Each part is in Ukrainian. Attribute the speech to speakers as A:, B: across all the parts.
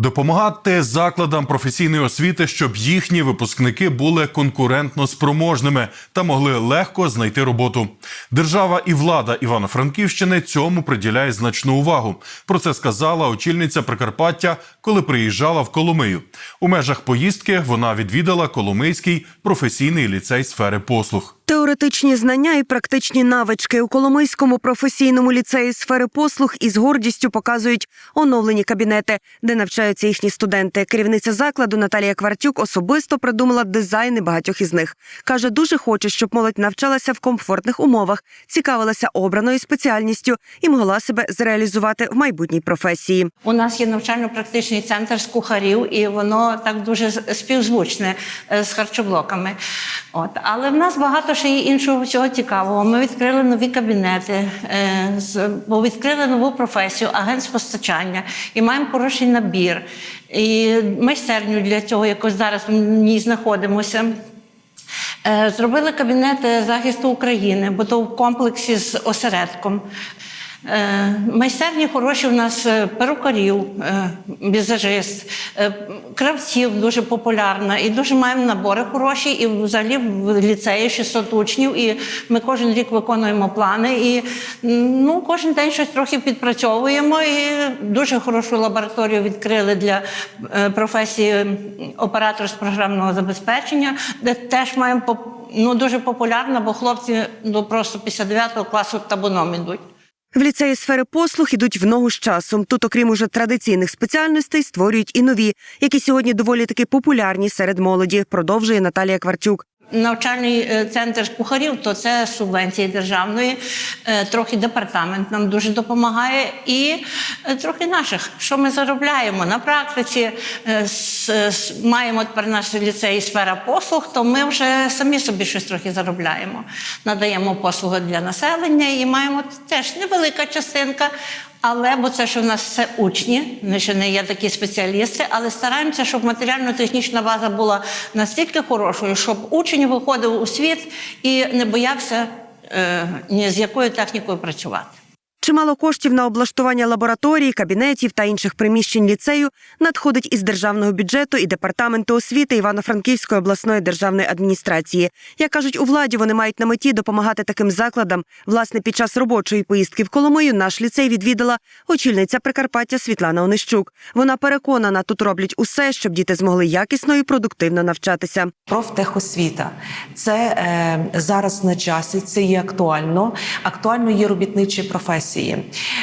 A: Допомагати закладам професійної освіти, щоб їхні випускники були конкурентно спроможними та могли легко знайти роботу. Держава і влада Івано-Франківщини цьому приділяє значну увагу. Про це сказала очільниця Прикарпаття, коли приїжджала в Коломию. У межах поїздки вона відвідала Коломийський професійний ліцей сфери послуг.
B: Теоретичні знання і практичні навички у Коломийському професійному ліцеї сфери послуг із гордістю показують оновлені кабінети, де навчаються їхні студенти. Керівниця закладу Наталія Квартюк особисто придумала дизайни багатьох із них. каже, дуже хоче, щоб молодь навчалася в комфортних умовах, цікавилася обраною спеціальністю і могла себе зреалізувати в майбутній професії.
C: У нас є навчально-практичний центр з кухарів, і воно так дуже співзвучне е, з харчоблоками. От. Але в нас багато ще є іншого всього цікавого. Ми відкрили нові кабінети, е, відкрили нову професію, агент з постачання, і маємо хороший набір. І майстерню для цього якось зараз в ній знаходимося. Е, Зробили кабінет захисту України, бо то в комплексі з осередком. Е, Майстерні хороші у нас е, перукарів, е, візажист, кравців дуже популярна. І дуже маємо набори хороші. І взагалі в ліцеї 600 учнів. І ми кожен рік виконуємо плани. І ну, кожен день щось трохи підпрацьовуємо. І дуже хорошу лабораторію відкрили для професії оператор з програмного забезпечення, де теж маємо ну, дуже популярна, бо хлопці ну, просто після 9 класу табуном ідуть.
B: В ліцеї сфери послуг ідуть в ногу з часом. Тут, окрім уже традиційних спеціальностей, створюють і нові, які сьогодні доволі таки популярні серед молоді. Продовжує Наталія Кварчук.
C: Навчальний е, центр кухарів, то це субвенції державної, Е, трохи департамент нам дуже допомагає, і е, трохи наших. Що ми заробляємо на практиці? Маємо тепер наш ліцей сфера послуг, то ми вже самі собі щось трохи заробляємо. Надаємо послуги для населення і маємо теж невелика частинка. Але бо це ж у нас все учні, ми ще не є такі спеціалісти, але стараємося, щоб матеріально-технічна база була настільки хорошою, щоб учень виходив у світ і не боявся е, ні з якою технікою працювати.
B: Чимало коштів на облаштування лабораторій, кабінетів та інших приміщень ліцею надходить із державного бюджету і департаменту освіти Івано-Франківської обласної державної адміністрації. Як кажуть у владі, вони мають на меті допомагати таким закладам. Власне, під час робочої поїздки в Коломию наш ліцей відвідала очільниця Прикарпаття Світлана Онищук. Вона переконана, тут роблять усе, щоб діти змогли якісно і продуктивно навчатися.
D: Профтехосвіта це е, зараз на часі, це є актуально. Актуально є робітничі професії.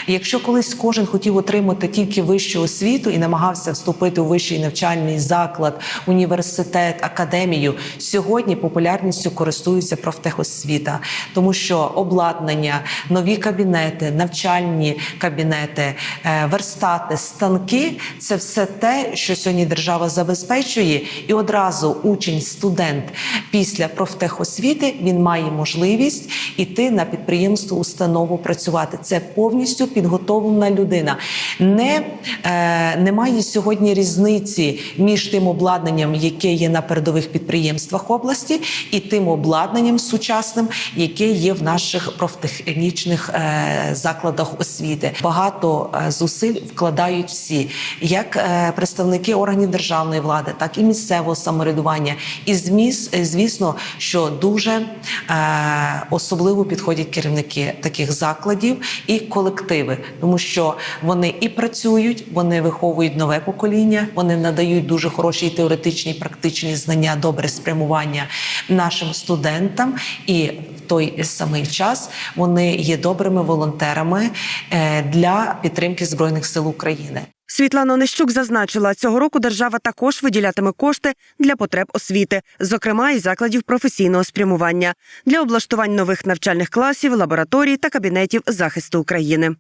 D: Якщо колись кожен хотів отримати тільки вищу освіту і намагався вступити у вищий навчальний заклад, університет, академію, сьогодні популярністю користується профтехосвіта, тому що обладнання, нові кабінети, навчальні кабінети, е, верстати, станки це все те, що сьогодні держава забезпечує, і одразу учень, студент після профтехосвіти він має можливість іти на підприємство, установу працювати. Це повністю підготовлена людина. Не е, немає сьогодні різниці між тим обладнанням, яке є на передових підприємствах області, і тим обладнанням сучасним, яке є в наших профтехнічних е, закладах освіти. Багато е, зусиль вкладають всі, як е, представники органів державної влади, так і місцевого самоврядування. І зміс, е, звісно, що дуже е, особливо підходять керівники таких закладів і колективи, тому що вони і працюють, вони виховують нове покоління, вони надають дуже хороші теоретичні, і практичні знання, добре спрямування нашим студентам і в той самий час вони є добрими волонтерами е, для підтримки збройних сил України.
B: Світлана Онищук зазначила, цього року держава також виділятиме кошти для потреб освіти, зокрема і закладів професійного спрямування для облаштувань нових навчальних класів, лабораторій та кабінетів захисту України.